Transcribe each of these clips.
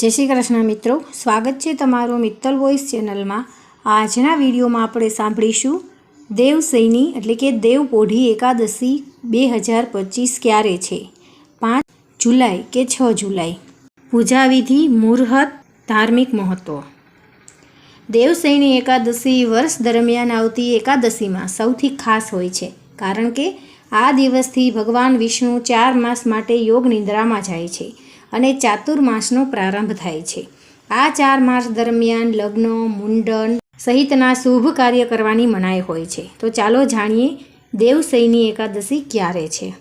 જય શ્રી કૃષ્ણ મિત્રો. સ્વાગત છે તમારું મિત્તલ વોઇસ ચેનલમાં. આજના વિડીયોમાં આપણે સાંભળીશું દેવસૈની એટલે કે દેવપોઢી એકાદશી બે હજાર પચીસ ક્યારે છે? પાંચ જુલાઈ કે છ જુલાઈ. પૂજાવિધિ, મુહૂર્ત, ધાર્મિક મહત્ત્વ દેવસૈની એકાદશી વર્ષ દરમિયાન આવતી એકાદશીમાં સૌથી ખાસ હોય છે. કારણ કે આ દિવસથી ભગવાન વિષ્ણુ ચાર માસ માટે યોગ નિંદ્રામાં જાય છે. અને ચાતુર્માસનો પ્રારંભ થાય છે. આ ચાર માસ દરમિયાન લગ્ન, મુંડન સહિતના શુભ કાર્ય કરવાની મનાઈ હોય છે. તો ચાલો જાણીએ દેવસૈની એકાદશી ક્યારે છે.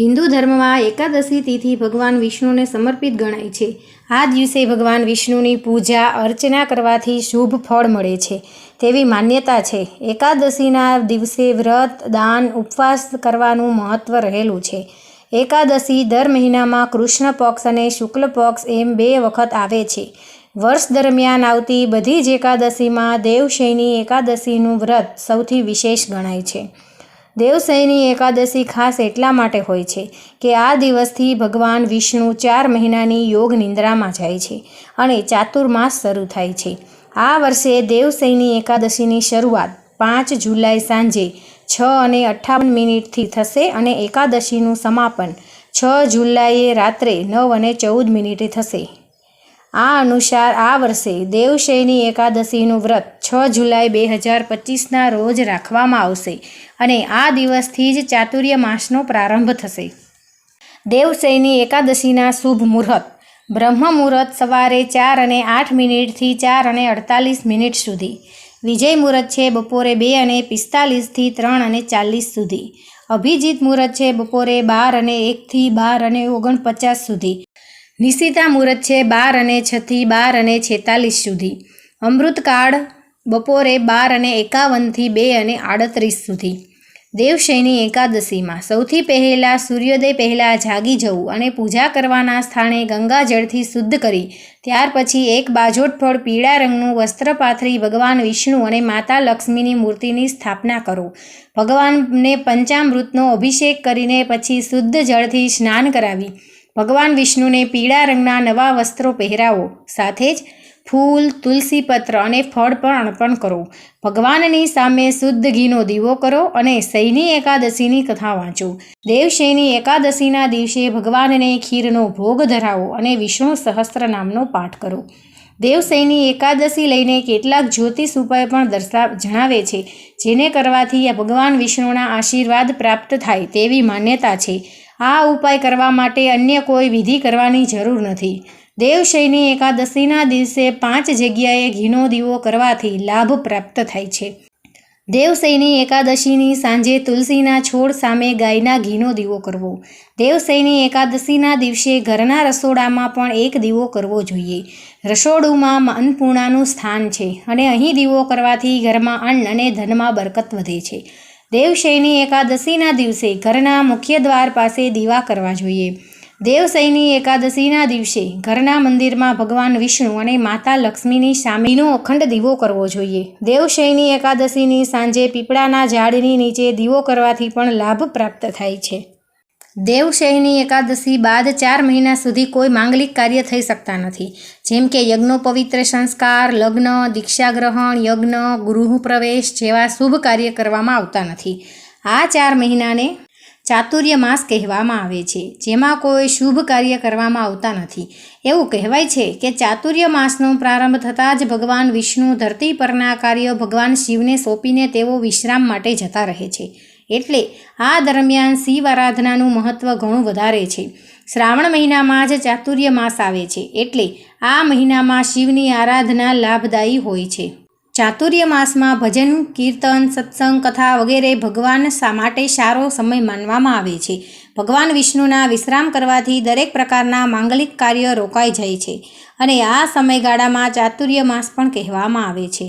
હિન્દુ ધર્મમાં એકાદશી તિથિ ભગવાન વિષ્ણુને સમર્પિત ગણાય છે. આ દિવસે ભગવાન વિષ્ણુની પૂજા, અર્ચના કરવાથી શુભ ફળ મળે છે. તેવી માન્યતા છે. એકાદશીના દિવસે વ્રત, દાન, ઉપવાસ કરવાનું મહત્ત્વ રહેલું છે. એકાદશી દર મહિનામાં કૃષ્ણ પક્ષ અને શુક્લ પક્ષ એમ બે વખત આવે છે. વર્ષ દરમિયાન આવતી બધી જ એકાદશીમાં દેવશયની એકાદશીનું વ્રત સૌથી વિશેષ ગણાય છે. દેવશૈની એકાદશી ખાસ એટલા માટે હોય છે કે આ દિવસથી ભગવાન વિષ્ણુ ચાર મહિનાની યોગ નિંદ્રામાં જાય છે અને ચાતુર્માસ શરૂ થાય છે. આ વર્ષે દેવશૈની એકાદશીની શરૂઆત પાંચ જુલાઈ સાંજે છ અને અઠ્ઠાવન મિનિટથી થશે અને એકાદશીનું સમાપન છ જુલાઈએ રાત્રે નવ અને ચૌદ મિનિટે થશે. આ અનુસાર આ વર્ષે દેવશયની એકાદશીનું વ્રત છ જુલાઈ બે હજાર પચીસના રોજ રાખવામાં આવશે અને આ દિવસથી જ ચાતુર્ય માસનો પ્રારંભ થશે. દેવશયની એકાદશીના શુભ મુહૂર્ત, બ્રહ્મ મુહૂર્ત સવારે ચાર અને આઠ મિનિટથી ચાર અને અડતાલીસ મિનિટ સુધી. વિજય મુહૂર્ત છે બપોરે બે અને પિસ્તાલીસથી ત્રણ અને ચાલીસ સુધી. અભિજીત મુહૂર્ત છે બપોરે બાર અને એકથી બાર અને ઓગણપચાસ સુધી. નિશિતા મુહૂર્ત છે બાર અને છથી બાર અને છેતાલીસ સુધી. અમૃતકાળ બપોરે બાર અને એકાવનથી બે અને આડત્રીસ સુધી. દેવશયની એકાદશીમાં સૌથી પહેલાં સૂર્યોદય પહેલાં જાગી જવું અને પૂજા કરવાના સ્થાને ગંગાજળથી શુદ્ધ કરી, ત્યાર પછી એક બાજોટ ફળ પીળા રંગનું વસ્ત્ર પાથરી ભગવાન વિષ્ણુ અને માતા લક્ષ્મીની મૂર્તિની સ્થાપના કરો. ભગવાનને પંચામૃતનો અભિષેક કરીને પછી શુદ્ધ જળથી સ્નાન કરાવી. ભગવાન વિષ્ણુને પીળા રંગના નવા વસ્ત્રો પહેરાવો. સાથે જ ફૂલ, તુલસી પત્ર અને ફળ પણ અર્પણ કરો. ભગવાનની સામે શુદ્ધ ઘીનો દીવો કરો અને શૈની એકાદશીની કથા વાંચો. દેવશયની એકાદશીના દિવસે ભગવાનને ખીરનો ભોગ ધરાવો અને વિષ્ણુ સહસ્ત્ર નામનો પાઠ કરો. દેવશૈની એકાદશી લઈને કેટલાક જ્યોતિષ ઉપાય પણ દર્શા, જણાવે છે, જેને કરવાથી ભગવાન વિષ્ણુના આશીર્વાદ પ્રાપ્ત થાય તેવી માન્યતા છે. આ ઉપાય કરવા માટે અન્ય કોઈ વિધિ કરવાની જરૂર નથી. દેવશયની એકાદશીના દિવસે પાંચ જગ્યાએ ઘીનો દીવો કરવાથી લાભ પ્રાપ્ત થાય છે. દેવશયની એકાદશીની સાંજે તુલસીના છોડ સામે ગાયના ઘીનો દીવો કરવો. દેવશયની એકાદશીના દિવસે ઘરના રસોડામાં પણ એક દીવો કરવો જોઈએ. રસોડુંમાં અન્નપૂર્ણાનું સ્થાન છે અને અહીં દીવો કરવાથી ઘરમાં અન્ન અને ધનમાં બરકત વધે છે. દેવશયની એકાદશીના દિવસે ઘરના મુખ્ય દ્વાર પાસે દીવા કરવા જોઈએ. દેવસૈની એકાદશીના દિવસે ઘરના મંદિરમાં ભગવાન વિષ્ણુ અને માતા લક્ષ્મીની સામેનો અખંડ દીવો કરવો જોઈએ. દેવશયની એકાદશીની સાંજે પીપળાના ઝાડની નીચે દીવો કરવાથી પણ લાભ પ્રાપ્ત થાય છે. દેવશયની એકાદશી બાદ ચાર મહિના સુધી કોઈ માંગલિક કાર્ય થઈ શકતા નથી. જેમ કે યજ્ઞોપવિત્ર સંસ્કાર, લગ્ન દીક્ષા ગ્રહણ યજ્ઞ, ગૃહ પ્રવેશ જેવા શુભ કાર્ય કરવામાં આવતા નથી. આ ચાર મહિનાને ચાતુર્ય માસ કહેવામાં આવે છે, જેમાં કોઈ શુભ કાર્ય કરવામાં આવતા નથી. એવું કહેવાય છે કે ચાતુર્ય માસનો પ્રારંભ થતાં જ ભગવાન વિષ્ણુ ધરતી પરના કાર્ય ભગવાન શિવને સોંપીને તેઓ વિશ્રામ માટે જતા રહે છે. એટલે આ દરમિયાન શિવ આરાધનાનું મહત્ત્વ ઘણું વધારે છે. શ્રાવણ મહિનામાં જ ચાતુર્ય માસ આવે છે, એટલે આ મહિનામાં શિવની આરાધના લાભદાયી હોય છે. ચાતુર્ય માસમાં ભજન, કીર્તન, સત્સંગ, કથા વગેરે ભગવાન માટે સારો સમય માનવામાં આવે છે? ભગવાન વિષ્ણુના વિશ્રામ કરવાથી દરેક પ્રકારના માંગલિક કાર્ય રોકાઈ જાય છે અને આ સમયગાળામાં ચાતુર્ય માસ પણ કહેવામાં આવે છે.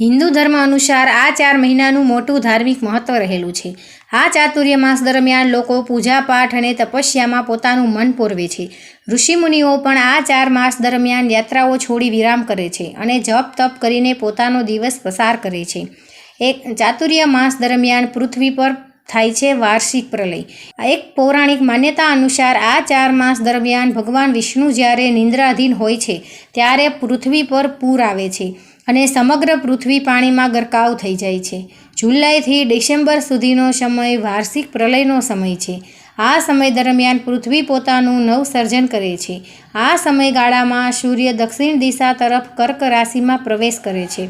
હિન્દુ ધર્મ અનુસાર આ ચાર મહિનાનું મોટું ધાર્મિક મહત્વ રહેલું છે. આ ચાતુર્ય માસ દરમિયાન લોકો પૂજાપાઠ અને તપસ્યામાં પોતાનું મન પોરવે છે. ઋષિમુનિઓ પણ આ ચાર માસ દરમિયાન યાત્રાઓ છોડી વિરામ કરે છે અને જપ તપ કરીને પોતાનો દિવસ પસાર કરે છે. એક ચાતુર્ય માસ દરમિયાન પૃથ્વી પર થાય છે વાર્ષિક પ્રલય. એક પૌરાણિક માન્યતા અનુસાર આ ચાર માસ દરમિયાન ભગવાન વિષ્ણુ જ્યારે નિંદ્રાધીન હોય છે, ત્યારે પૃથ્વી પર પૂર આવે છે. અને સમગ્ર પૃથ્વી પાણીમાં ગરકાવ થઈ જાય છે. જુલાઈથી ડિસેમ્બર સુધીનો સમય વાર્ષિક પ્રલયનો સમય છે. આ સમય દરમિયાન પૃથ્વી પોતાનું નવસર્જન કરે છે. આ સમયગાળામાં સૂર્ય દક્ષિણ દિશા તરફ કર્ક રાશિમાં પ્રવેશ કરે છે.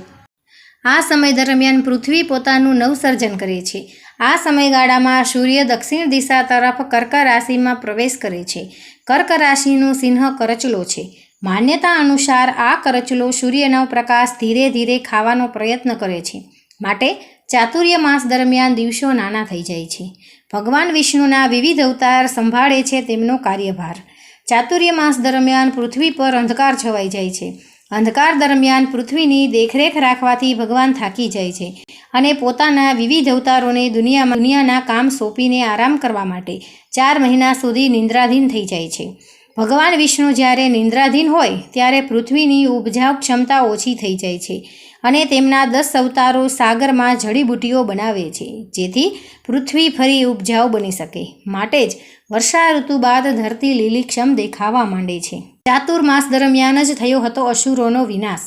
આ સમય દરમિયાન પૃથ્વી પોતાનું નવસર્જન કરે છે. આ સમયગાળામાં સૂર્ય દક્ષિણ દિશા તરફ કર્ક રાશિમાં પ્રવેશ કરે છે. કર્ક રાશિનું ચિહ્ન કરચલો છે. માન્યતા અનુસાર આ કરચલો સૂર્યનો પ્રકાશ ધીરે ધીરે ખાવાનો પ્રયત્ન કરે છે. માટે ચાતુર્ય માસ દરમિયાન દિવસો નાના થઈ જાય છે. ભગવાન વિષ્ણુના વિવિધ અવતાર સંભાળે છે તેમનો કાર્યભાર. ચાતુર્ય માસ દરમિયાન પૃથ્વી પર અંધકાર છવાઈ જાય છે. અંધકાર દરમિયાન પૃથ્વીની દેખરેખ રાખવાથી ભગવાન થાકી જાય છે અને પોતાના વિવિધ અવતારોને દુનિયામાં દુનિયાના કામ સોંપીને આરામ કરવા માટે ચાર મહિના સુધી નિંદ્રાધીન થઈ જાય છે. ભગવાન વિષ્ણુ જ્યારે નિંદ્રાધીન હોય, ત્યારે પૃથ્વીની ઉપજાઉ ક્ષમતા ઓછી થઈ જાય છે અને તેમના દસ અવતારો સાગરમાં જડીબુટીઓ બનાવે છે, જેથી પૃથ્વી ફરી ઉપજાઉ બની શકે. માટે જ વર્ષા ઋતુ બાદ ધરતી લીલીક્ષમ દેખાવા માંડે છે. ચાતુર્માસ દરમિયાન જ થયો હતો અસુરોનો વિનાશ.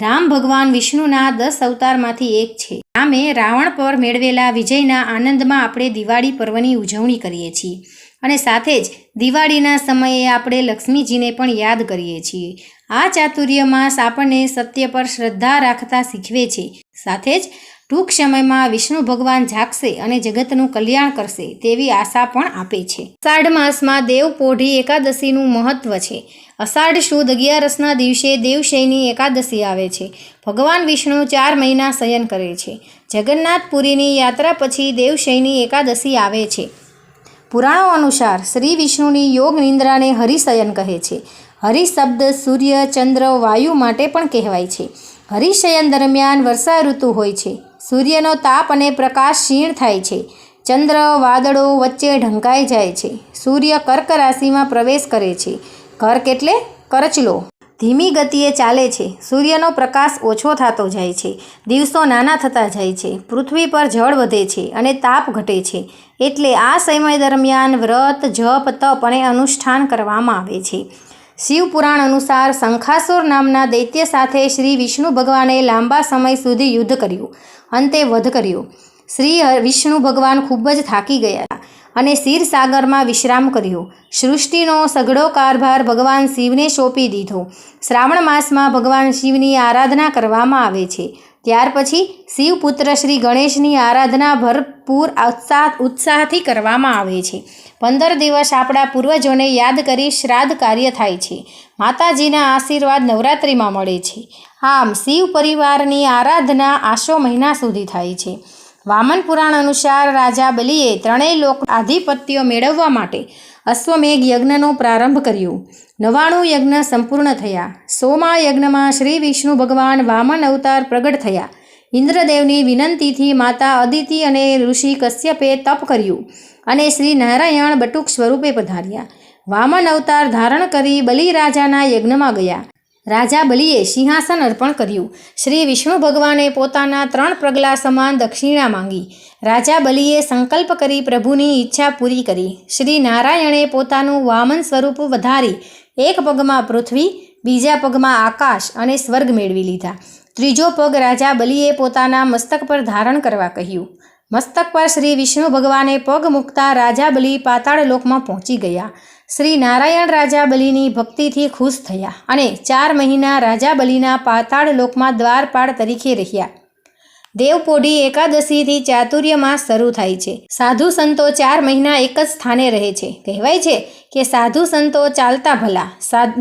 રામ ભગવાન વિષ્ણુના દસ અવતારમાંથી એક છે. રામે રાવણ પર મેળવેલા વિજયના આનંદમાં આપણે દિવાળી પર્વની ઉજવણી કરીએ છીએ. અને સાથે જ દિવાળીના સમયે આપણે લક્ષ્મીજીને પણ યાદ કરીએ છીએ. આ ચાતુર્ય માસ આપણને સત્ય પર શ્રદ્ધા રાખતા શીખવે છે. સાથે જ ટૂંક સમયમાં વિષ્ણુ ભગવાન જાગશે અને જગતનું કલ્યાણ કરશે તેવી આશા પણ આપે છે. અષાઢ માસમાં દેવ પોઢી એકાદશીનું મહત્વ છે. અષાઢ સુદ અગિયારસના દિવસે દેવશયની એકાદશી આવે છે. ભગવાન વિષ્ણુ ચાર મહિના શયન કરે છે. જગન્નાથપુરીની યાત્રા પછી દેવશયની એકાદશી આવે છે. પુરાણો અનુસાર શ્રી વિષ્ણુની યોગ નિંદ્રાને હરિશયન કહે છે. હરિ શબ્દ સૂર્ય, ચંદ્ર, વાયુ માટે પણ કહેવાય છે. હરિશયન દરમિયાન વર્ષા ઋતુ હોય છે. સૂર્યનો તાપ અને પ્રકાશ ક્ષીણ થાય છે. ચંદ્ર, વાદળો વચ્ચે ઢંકાઈ જાય છે. સૂર્ય કર્ક રાશિમાં પ્રવેશ કરે છે. કર્ક એટલે કરચલો. ધીમી ગતિએ ચાલે છે. સૂર્યનો પ્રકાશ ઓછો થતો જાય છે. દિવસો નાના થતા જાય છે. પૃથ્વી પર જળ વધે છે અને તાપ ઘટે છે. એટલે આ સમય દરમિયાન વ્રત, જપ, તપ અને અનુષ્ઠાન કરવામાં આવે છે. શિવ પુરાણ અનુસાર શંખાસુર નામના દૈત્ય સાથે શ્રી વિષ્ણુ ભગવાને લાંબા સમય સુધી યુદ્ધ કર્યું. અંતે વધ કર્યો. શ્રી વિષ્ણુ ભગવાન ખૂબ જ થાકી ગયા. અને ક્ષીરસાગરમાં વિશ્રામ કર્યો. સૃષ્ટિનો સઘળો કારભાર ભગવાન શિવને સોંપી દીધો. શ્રાવણ માસમાં ભગવાન શિવની આરાધના કરવામાં આવે છે. ત્યાર પછી શિવપુત્ર શ્રી ગણેશની આરાધના ભરપૂર ઉત્સાહ, ઉત્સાહથી કરવામાં આવે છે. પંદર દિવસ આપણા પૂર્વજોને યાદ કરી શ્રાદ્ધ કાર્ય થાય છે. માતાજીના આશીર્વાદ નવરાત્રિમાં મળે છે. આમ શિવ પરિવારની આરાધના આશો મહિના સુધી થાય છે. વામન પુરાણ અનુસાર રાજા બલિએ ત્રણેય લોક આધિપત્ય મેળવવા માટે અશ્વમેઘ યજ્ઞનો પ્રારંભ કર્યો. નવાણું યજ્ઞ સંપૂર્ણ થયા. સોમા યજ્ઞમાં શ્રી વિષ્ણુ ભગવાન વામન અવતાર પ્રગટ થયા. ઇન્દ્રદેવની વિનંતીથી માતા અદિતિ અને ઋષિ કશ્યપે તપ કર્યું અને શ્રી નારાયણ બટુક સ્વરૂપે પધાર્યા. વામન અવતાર ધારણ કરી બલિરાજાના યજ્ઞમાં ગયા. રાજા બલિએ સિંહાસન અર્પણ કર્યું. શ્રી વિષ્ણુ ભગવાને પોતાના ત્રણ પ્રગલા સમાન દક્ષિણા માંગી. રાજા બલિએ સંકલ્પ કરી પ્રભુની ઈચ્છા પૂરી કરી. શ્રી નારાયણે પોતાનું વામન સ્વરૂપ વધારી. એક પગમાં પૃથ્વી, બીજા પગમાં આકાશ અને સ્વર્ગ મેળવી લીધા. ત્રીજો પગ રાજા બલિએ પોતાના મસ્તક પર ધારણ કરવા કહ્યું. મસ્તક પર શ્રી વિષ્ણુ ભગવાને પગ મૂકતા રાજા બલિ પાતાળ લોકમાં પહોંચી ગયા. શ્રી નારાયણ રાજા બલિની ભક્તિથી ખુશ થયા અને ચાર મહિના રાજા બલિના પાતાળ લોકમાં દ્વારપાળ તરીકે રહ્યા. દેવપોઢી એકાદશીથી ચાતુર્ય માસ શરૂ થાય છે. સાધુ સંતો ચાર મહિના એક જ સ્થાને રહે છે. કહેવાય છે કે સાધુ સંતો ચાલતા ભલા.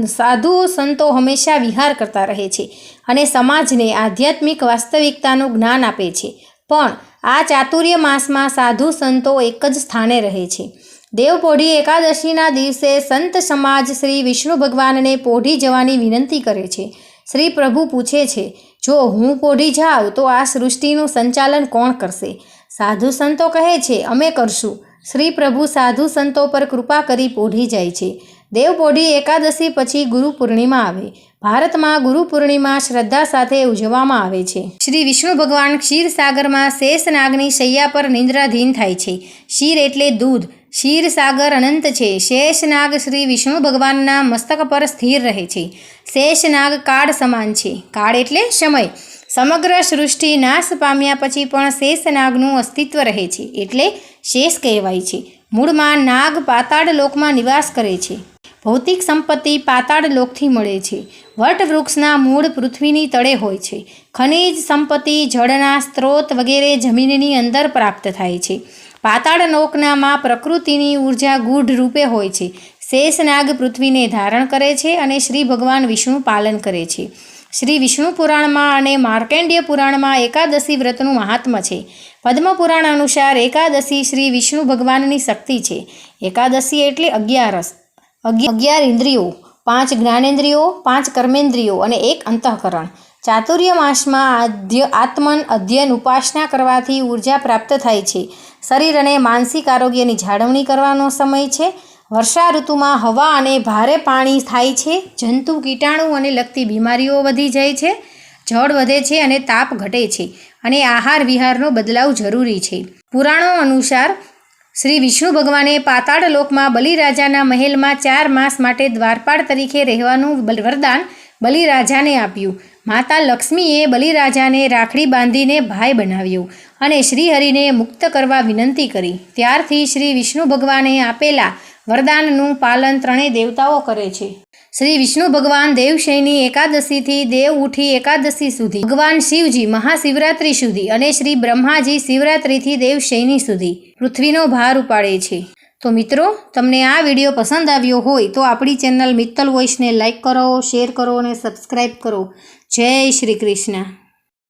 સાધુ સંતો હંમેશા વિહાર કરતા રહે છે અને સમાજને આધ્યાત્મિક વાસ્તવિકતાનું જ્ઞાન આપે છે. પણ આ ચાતુર્ય માસમાં સાધુ સંતો એક જ સ્થાને રહે છે. દેવપોઢી એકાદશીના દિવસે સંત સમાજ શ્રી વિષ્ણુ ભગવાનને પોઢી જવાની વિનંતી કરે છે. શ્રી પ્રભુ પૂછે છે, જો હું પોઢી જાઉં તો આ સૃષ્ટિનું સંચાલન કોણ કરશે? સાધુ સંતો કહે છે, અમે કરશું. શ્રી પ્રભુ સાધુ સંતો પર કૃપા કરી પોઢી જાય છે. દેવપોઢી એકાદશી પછી ગુરુ પૂર્ણિમા આવે. ભારતમાં ગુરુ પૂર્ણિમા શ્રદ્ધા સાથે ઉજવવામાં આવે છે. શ્રી વિષ્ણુ ભગવાન ક્ષીરસાગરમાં શેષનાગની શૈયા પર નિંદ્રાધીન થાય છે. શીર એટલે દૂધ. ક્ષીરસાગર અનંત છે. શેષનાગ શ્રી વિષ્ણુ ભગવાનના મસ્તક પર સ્થિર રહે છે. શેષનાગ કાળ સમાન છે. કાળ એટલે સમય. સમગ્ર સૃષ્ટિ નાશ પામ્યા પછી પણ શેષનાગનું અસ્તિત્વ રહે છે. એટલે શેષ કહેવાય છે. મૂળમાં નાગ પાતાળ લોકમાં નિવાસ કરે છે. ભૌતિક સંપત્તિ પાતાળ લોકથી મળે છે. વટવૃક્ષના મૂળ પૃથ્વીની તળે હોય છે. ખનિજ સંપત્તિ, જળના સ્ત્રોત વગેરે જમીનની અંદર પ્રાપ્ત થાય છે. પાતાળ લોકનામાં પ્રકૃતિની ઊર્જા ગૂઢ રૂપે હોય છે. શેષનાગ પૃથ્વીને ધારણ કરે છે અને શ્રી ભગવાન વિષ્ણુ પાલન કરે છે. શ્રી વિષ્ણુ પુરાણમાં અને માર્કેન્ડ્ય પુરાણમાં એકાદશી વ્રતનું મહાત્મ્ય છે. પદ્મ પુરાણ અનુસાર એકાદશી શ્રી વિષ્ણુ ભગવાનની શક્તિ છે. એકાદશી એટલે અગિયારસ અગિ- અગિયાર ઇન્દ્રિયો, પાંચ જ્ઞાનેન્દ્રિયો, પાંચ કર્મેન્દ્રિયો અને એક અંતઃકરણ. ચાતુર્ય માસમાં આદ્ય, આત્મન અધ્યયન ઉપાસના કરવાથી ઊર્જા પ્રાપ્ત થાય છે. શરીર અને માનસિક આરોગ્યની જાળવણી કરવાનો સમય છે. વર્ષા ઋતુમાં હવા અને ભારે પાણી થાય છે. જંતુ, કીટાણુ અને લગતી બીમારીઓ વધી જાય છે. જળ વધે છે અને તાપ ઘટે છે અને આહાર વિહારનો બદલાવ જરૂરી છે. પુરાણો અનુસાર શ્રી વિષ્ણુ ભગવાને પાતાળ લોકમાં બલિરાજાના મહેલમાં ચાર માસ માટે દ્વારપાળ તરીકે રહેવાનું વરદાન બલિરાજાને આપ્યું. માતા લક્ષ્મીએ બલિરાજાને રાખડી બાંધીને ભાઈ બનાવ્યો અને શ્રીહરિને મુક્ત કરવા વિનંતી કરી. ત્યારથી શ્રી વિષ્ણુ ભગવાને આપેલા વરદાનનું પાલન ત્રણેય દેવતાઓ કરે છે. શ્રી વિષ્ણુ ભગવાન દેવશયની એકાદશીથી દેવ ઉઠી એકાદશી સુધી, ભગવાન શિવજી મહાશિવરાત્રી સુધી અને શ્રી બ્રહ્માજી શિવરાત્રિથી દેવશયની સુધી પૃથ્વીનો ભાર ઉપાડે છે. તો મિત્રો, તમને આ વીડિયો પસંદ આવ્યો હોય તો આપણી ચેનલ મિત્તલ વોઇસને લાઈક કરો, શેર કરો અને સબસ્ક્રાઈબ કરો. જય શ્રી કૃષ્ણ.